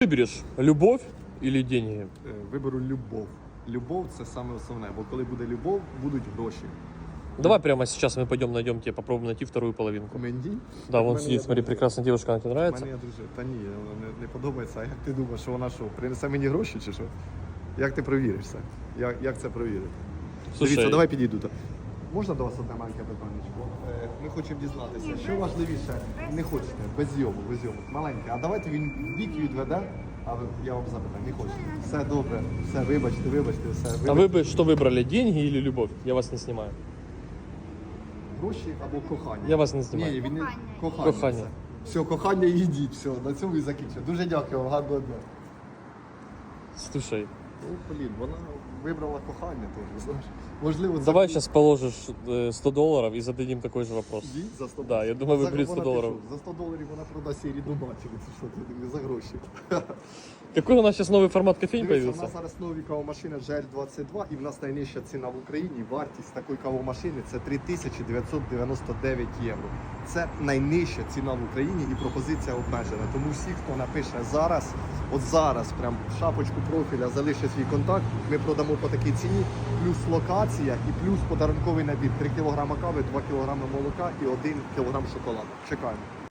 Выберешь любовь или деньги? Е, Виберу любов. Любов це саме основне, бо коли буде любов, будуть гроші. Давай прямо сейчас мы пойдем найдем тебе, попробуем найти вторую половинку. Мені Да, вон мене сидит, смотри, друзі. прекрасная девушка, она тебе нравится? мене є. Та ні, вона не, не подобається. А як ти думаєш, що вона що, принесе мені гроші чи що? Як ти провіриш це? Як, як це провірити? Слушай, Дивіться, давай підійду. так. Можна до вас одне маленьке питання? Ми хочемо дізнатися, що важливіше, не хочете, без зйому, без зйому. Маленьке, а давайте він бік відведе, а ви- я вам запитаю, не хочете. Все добре, все, вибачте, вибачте, все. А вы бы что выбрали, деньги или любовь? Я вас не снимаю. Гроші або кохання. Я вас не Ні, знімаю. ні, він не Кохання. кохання. Кохання. Все, все кохання і йдіть, все, на цьому і закінчимо. Дуже дякую вам, гарного дня. Слушай, Ну, блін, вона вибрала кохання теж, знаєш. Можливо, це давай зараз сейчас положишь э, 100 долларов и зададим такой же вопрос. Їй за 100 Да, я думаю, виберіть 100 вона ти доларів. За 100 доларів вона продасть їй рідну матір, це що ти не за гроші. Какой у нас сейчас новый формат кофейни Дивіться, у появился? нас зараз нові кавомашини GL22 і в нас найнижча ціна в Україні. Вартість такої кавомашини це 3999 євро. Це найнижча ціна в Україні і пропозиція обмежена. Тому всі, хто напише зараз, от зараз, прям в шапочку профіля залишить свій контакт, ми продамо по такій ціні, плюс локація і плюс подарунковий набір 3 кг кави, 2 кг молока і 1 кг шоколаду. Чекаємо.